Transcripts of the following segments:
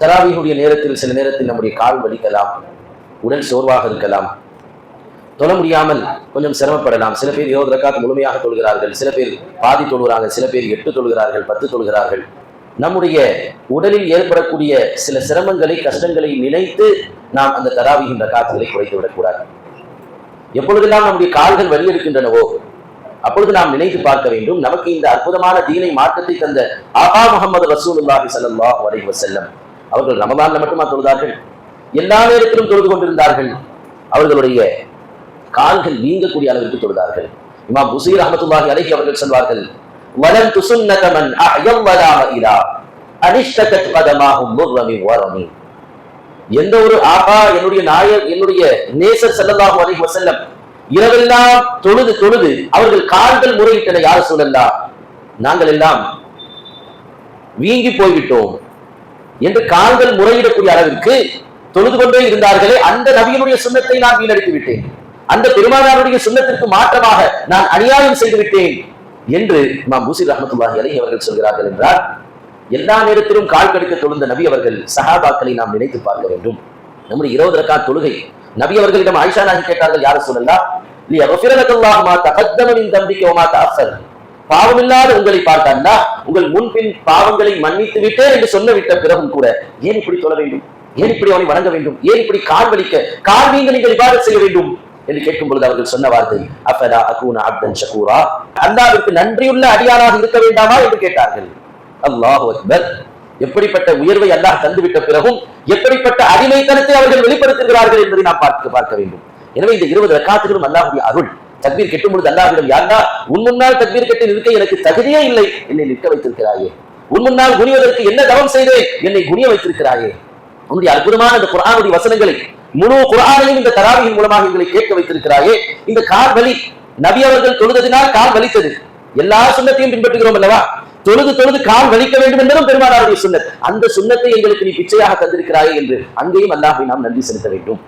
தராவியுடைய நேரத்தில் சில நேரத்தில் நம்முடைய கால் வலிக்கலாம் உடல் சோர்வாக இருக்கலாம். தொழ முடியாமல் கொஞ்சம் சிரமப்படலாம். சில பேர் இருபது ரக்காத்து முழுமையாக தொழுகிறார்கள். சில பேர் பாதி தொழுகிறாங்க சில பேர் எட்டு தொழுகிறார்கள் பத்து தொழுகிறார்கள். நம்முடைய உடலில் ஏற்படக்கூடிய சில சிரமங்களை கஷ்டங்களை நினைத்து நாம் அந்த தராவியின் காத்துகளை குறைத்து விடக்கூடாது. எப்பொழுதெல்லாம் நம்முடைய கால்கள் வலியெடுக்கின்றனவோ அப்பொழுது நாம் நினைத்து பார்க்க வேண்டும் நமக்கு இந்த அற்புதமான தீனை மாற்றத்தை தந்த ஆகா முகமது ரசூலுல்லாஹி ஸல்லல்லாஹு அலைஹி செல்லம் அவர்கள் ரமதான்ல மட்டுமா தொழுதார்கள்? எல்லா நேரத்திலும் தொழுது கொண்டிருந்தார்கள். அவர்களுடைய கால்கள் வீங்கக்கூடிய அளவிற்கு தொழுதார்கள். இமாம் புசீர் அஹமத்துல்லாஹி அலைஹி அவர்கள் சொல்வார்கள் வலன் துசுன்னத மன் அஹ்யம் வலாம இலா அனிஷ்டகத் கதமாஹும் முர்ரமி வரமி. எந்த ஒரு ஆபா என்னுடைய நாயர் என்னுடைய நேசர் ஸல்லல்லாஹு அலைஹி வஸல்லம் இரவெல்லாம் தொழுது தொழுது அவர்கள் கால்கள் முறையிட்டன யார் சொல்லலாம் நாங்கள் எல்லாம் வீங்கி போய்விட்டோம். என்று கால்கள் முறையிடக்கூடிய அளவிற்கு தொழுது கொண்டே இருந்தார்களே அந்த நபியினுடைய சுண்ணத்தை நான் வீணடித்து விட்டேன் அந்த பெருமானாருடைய சுண்ணத்திற்கு மாற்றமாக நான் அநியாயம் செய்து விட்டேன் என்று இமாம் பூசிர் ரஹமத்துல்லாஹி அலைஹி அவர்கள் சொல்கிறார்கள் என்றால் எல்லா நேரத்திலும் கால் கடிக்க தொழுந்த நபி அவர்கள் சஹாபாக்களை நாம் நினைத்து பார்க்க வேண்டும். நம்முடைய இருபது ரக்கா தொழுகை. நபி அவர்களிடம் ஆயிஷா நாகி கேட்டார்கள் யாரும் சொல்லலாம் இல்லையா மா தகத்தம மின் தம்பிக்க மா பாவமில்லாத உங்களை பார்த்தாண்டா உங்கள் முன்பின் பாவங்களை மன்னித்து விட்டேன் என்று சொல்ல விட்ட பிறகும் கூட ஏன் இப்படி சொல்ல வேண்டும்? ஏன் இப்படி அவனை வணங்க வேண்டும்? ஏன் இப்படி கால் வலிக்க கால் நீங்க நீங்கள் இவ்வாறு செய்ய வேண்டும்? என்று கேட்கும் பொழுது அவர்கள் சொன்ன வார்த்தை அஃபதா அகூனா அப்தன் ஷகூரா? அல்லாவிற்கு நன்றியுள்ள அடியாராக இருக்க வேண்டாமா என்று கேட்டார்கள். அல்லாஹு அக்பர். எப்படிப்பட்ட உயர்வை அல்லாஹ் தந்துவிட்ட பிறகும் எப்படிப்பட்ட அடிமைத்தனத்தை அவர்கள் வெளிப்படுத்துகிறார்கள் என்பதை நாம் பார்க்க பார்க்க வேண்டும். எனவே இந்த இருபது ரக்காத்துகளும் அல்லாஹுடைய அருள். தக்பீர் கெட்டும் பொழுது அல்லாஹ்விடம் யாருன்னா உன் முன்னால் தக்பீர் கட்டி நிற்க எனக்கு தகுதியே இல்லை. என்னை நிற்க வைத்திருக்கிறாயே. உன் முன்னால் குனிவதற்கு என்ன தவம் செய்தேன்? என்னை குனிய வைத்திருக்கிறாயே. உன்னுடைய அற்புதமான இந்த குரானுடைய வசனங்களை முழு குரானையும் இந்த தராவியின் மூலமாக எங்களை கேட்க வைத்திருக்கிறாயே. இந்த கால் வலி நபி அவர்கள் தொழுததினால் கால் வலித்தது. எல்லா சுண்ணத்தையும் பின்பற்றுகிறோம் அல்லவா? தொழுது தொழுது கால் வலிக்க வேண்டும் என்பதும் பெருமானாருடைய சுண்ணத். அந்த சுண்ணத்தை எங்களுக்கு நீ பிச்சையாக தந்திருக்கிறாயே என்று அங்கேயும் அல்லாஹை நாம் நன்றி செலுத்த வேண்டும்.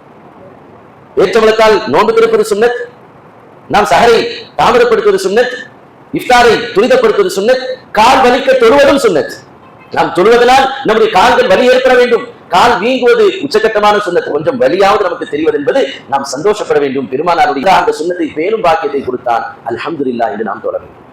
ஏற்றவளத்தால் நோன்பு திறப்பது சுண்ணத். நாம் சஹரை தாமதப்படுத்துவது சுண்ணத் இஃப்தாரை துரிதப்படுத்துவது சுண்ணத் கால் வலிக்க தொழுவதும் சுண்ணத் நாம் தொழுவதனால் நம்முடைய கால்கள் வலி ஏற்பட வேண்டும். கால் வீங்குவது உச்சகட்டமான சுண்ணத் கொஞ்சம் வலியாவது நமக்கு தெரிவது என்பது நாம் சந்தோஷப்பட வேண்டும். பெருமானாருடைய அந்த சுண்ணத்தை பேரும் பாக்கியத்தை கொடுத்தான். அல்ஹம்துல்லா என்று நாம் தொழ வேண்டும்.